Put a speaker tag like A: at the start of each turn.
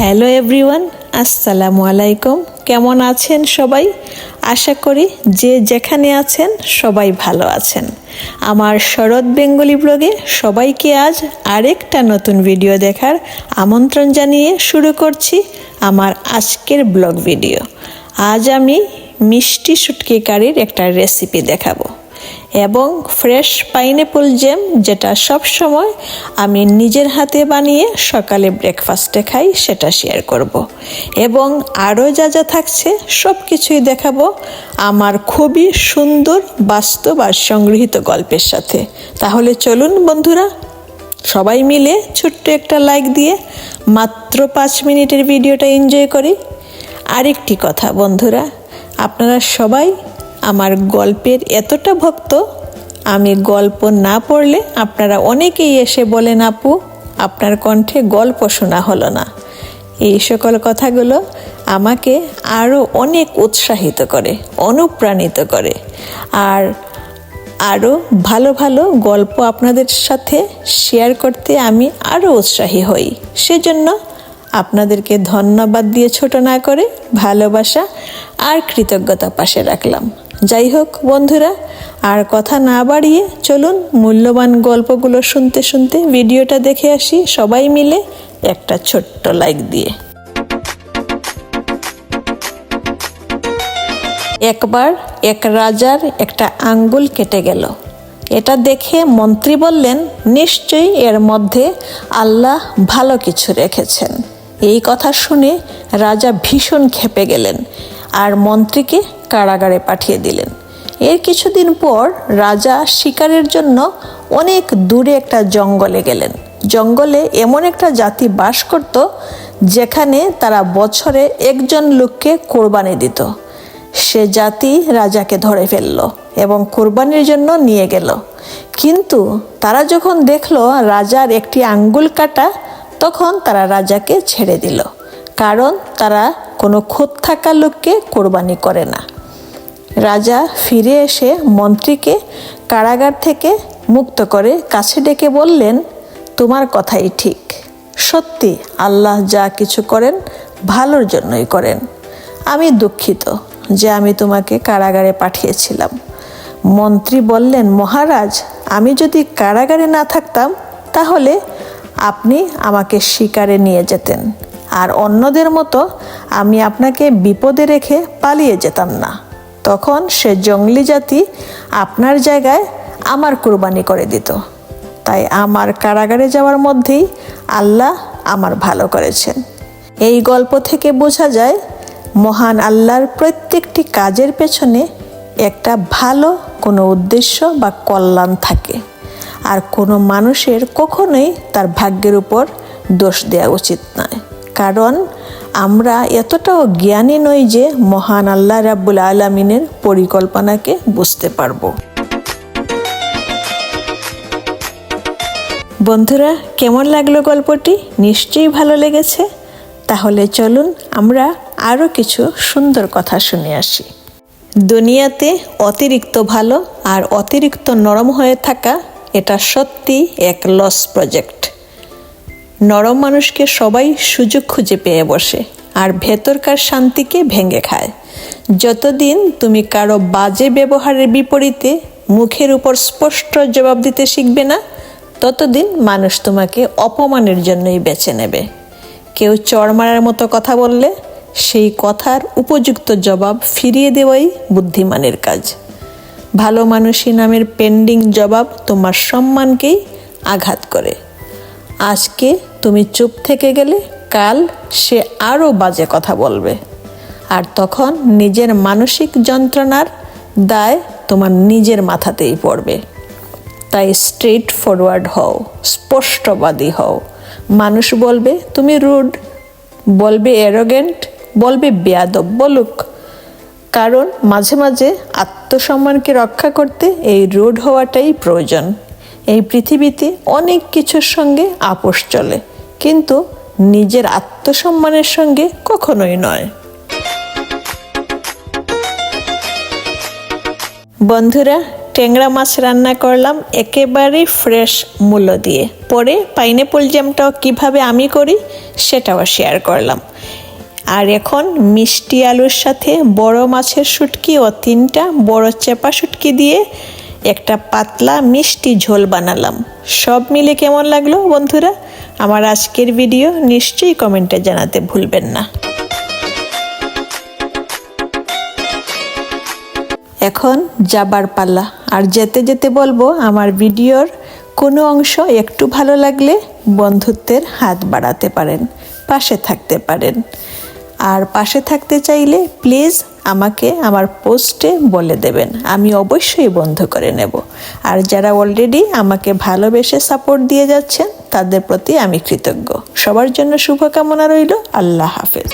A: Hello everyone, আসসালামু আলাইকুম। কেমন আছেন সবাই? আশা করি যে যেখানে আছেন সবাই ভালো আছেন। আমার শরৎ বেঙ্গলি ব্লগে সবাইকে আজ আরেকটা নতুন ভিডিও দেখার আমন্ত্রণ জানিয়ে শুরু করছি আমার আজকের ব্লগ ভিডিও। আজ আমি মিষ্টি শুটকি কারির একটা রেসিপি দেখাবো। এবং ফ্রেশ পাইনঅ্যাপল জ্যাম যেটা সব সময় আমি নিজের হাতে বানিয়ে সকালে ব্রেকফাস্টে খাই, সেটা শেয়ার করব। এবং আরও যা যা থাকছে, সব কিছুই দেখাবো আমার খুবই সুন্দর বাস্তব আর সংগৃহীত গল্পের সাথে তাহলে চলুন বন্ধুরা, সবাই মিলে ছোট্ট একটা লাইক দিয়ে মাত্র পাঁচ মিনিটের ভিডিওটা এনজয় করি আরেকটি কথা বন্ধুরা, আপনারা সবাই আমার গল্পের এতটা ভক্ত, আমি গল্প না পড়লে আপনারা অনেকেই এসে বলেন, আপু, আপনার কণ্ঠে গল্প শোনা হলো না। এই সকল কথাগুলো আমাকে আরও অনেক উৎসাহিত করে, অনুপ্রাণিত করে। আর আরও ভালো ভালো গল্প আপনাদের সাথে শেয়ার করতে আমি আরও উৎসাহী হই। সেজন্য আপনাদেরকে ধন্যবাদ দিয়ে ছোট না করে ভালোবাসা আর কৃতজ্ঞতা পাশে রাখলাম। যাই হোক বন্ধুরা, আর কথা না বাড়িয়ে চলুন মূল্যবান গল্পগুলো শুনতে শুনতে ভিডিওটা দেখে আসি সবাই মিলে একটা ছোট্ট লাইক দিয়ে। একবার এক রাজার একটা আঙ্গুল কেটে গেল। এটা দেখে মন্ত্রী বললেন, নিশ্চয়ই এর মধ্যে আল্লাহ ভালো কিছু রেখেছেন। এই কথা শুনে রাজা ভীষণ খেপে গেলেন, আর মন্ত্রীকে কারাগারে পাঠিয়ে দিলেন। এর কিছুদিন পর রাজা শিকারের জন্য অনেক দূরে একটা জঙ্গলে গেলেন। জঙ্গলে এমন একটা জাতি বাস করত, যেখানে তারা বছরে একজন লোককে কোরবানি দিত। সে জাতি রাজাকে ধরে ফেলল এবং কোরবানির জন্য নিয়ে গেল। কিন্তু তারা যখন দেখল রাজার একটি আঙ্গুল কাটা, তখন তারা রাজাকে ছেড়ে দিল। কারণ তারা কোনো খুঁত থাকা লোককে কোরবানি করে না। রাজা ফিরে এসে মন্ত্রীকে কারাগার থেকে মুক্ত করে কাছে ডেকে বললেন, তোমার কথাই ঠিক। সত্যি আল্লাহ যা কিছু করেন, ভালোর জন্যই করেন। আমি দুঃখিত যে আমি তোমাকে কারাগারে পাঠিয়েছিলাম। মন্ত্রী বললেন, মহারাজ, আমি যদি কারাগারে না থাকতাম, তাহলে আপনি আমাকে শিকারে নিয়ে যেতেন। আর অন্যদের মতো আমি আপনাকে বিপদে রেখে পালিয়ে যেতাম না। তখন সে জঙ্গলি জাতি আপনার জায়গায় আমার কুরবানি করে দিত। তাই আমার কারাগারে যাওয়ার মধ্যেই আল্লাহ আমার ভালো করেছেন। এই গল্প থেকে বোঝা যায়, মহান আল্লাহর প্রত্যেকটি কাজের পেছনে একটা ভালো কোনো উদ্দেশ্য বা কল্যাণ থাকে। আর কোনো মানুষের কখনোই তার ভাগ্যের উপর দোষ দেওয়া উচিত নয়। কারণ আমরা এতটাও জ্ঞানী নই যে মহান আল্লাহ রাব্বুল আলমিনের পরিকল্পনাকে বুঝতে পারব। বন্ধুরা, কেমন লাগল গল্পটি? নিশ্চয়ই ভালো লেগেছে। তাহলে চলুন আমরা আরও কিছু সুন্দর কথা শুনে আসি। দুনিয়াতে অতিরিক্ত ভালো আর অতিরিক্ত নরম হয়ে থাকা এটা সত্যি এক লস প্রজেক্ট নরম মানুষকে সবাই সুযোগ খুঁজে পেয়ে বসে আর ভেতরকার শান্তিকে ভেঙে খায়। যতদিন তুমি কারও বাজে ব্যবহারের বিপরীতে মুখের উপর স্পষ্ট জবাব দিতে শিখবে না, ততদিন মানুষ তোমাকে অপমানের জন্যই বেছে নেবে। কেউ চড় মারার মতো কথা বললে সেই কথার উপযুক্ত জবাব ফিরিয়ে দেওয়াই বুদ্ধিমানের কাজ। ভালো মানুষই নামের পেন্ডিং জবাব তোমার সম্মানকেই আঘাত করে। আজকে তুমি চুপ থেকে গেলে কাল সে আরও বাজে কথা বলবে। আর তখন নিজের মানসিক যন্ত্রণার দায় তোমার নিজের মাথাতেই পড়বে। তাই স্ট্রেট ফরওয়ার্ড হও, স্পষ্টবাদী হও। মানুষ বলবে, তুমি রুড বলবে এরোগেন্ট বলবে, বেয়াদব। বলুক। কারণ মাঝে মাঝে আত্মসম্মানকে রক্ষা করতে এই রুড হওয়াটাই প্রয়োজন। এই পৃথিবীতে অনেক কিছুর সঙ্গে আপোষ চলে, কিন্তু নিজের আত্মসম্মানের সঙ্গে কখনোই নয়। বন্ধুরা, ট্যাংরা মাছ রান্না করলাম একেবারেই ফ্রেশ মূল্য দিয়ে। পরে পাইনঅ্যাপল জ্যামটাও কীভাবে আমি করি সেটাও শেয়ার করলাম। আর এখন মিষ্টি আলুর সাথে বড় মাছের শুটকি ও তিনটা বড় চেপা শুটকি দিয়ে একটা পাতলা মিষ্টি ঝোল বানালাম। সব মিলে কেমন লাগল বন্ধুরা? আমার আজকের ভিডিও নিশ্চয়ই কমেন্টে জানাতে ভুলবেন না। এখন যাবার পাল্লা আর যেতে যেতে বলব, আমার ভিডিওর কোনো অংশ একটু ভালো লাগলে বন্ধুত্বের হাত বাড়াতে পারেন, পাশে থাকতে পারেন। আর পাশে থাকতে চাইলে প্লিজ আমাকে আমার পোস্টে বলে দেবেন। আমি অবশ্যই বন্ধ করে নেব। আর যারা অলরেডি আমাকে ভালোবেসে সাপোর্ট দিয়ে যাচ্ছেন, তাদের প্রতি আমি কৃতজ্ঞ। সবার জন্য শুভকামনা রইল। আল্লাহ হাফেজ।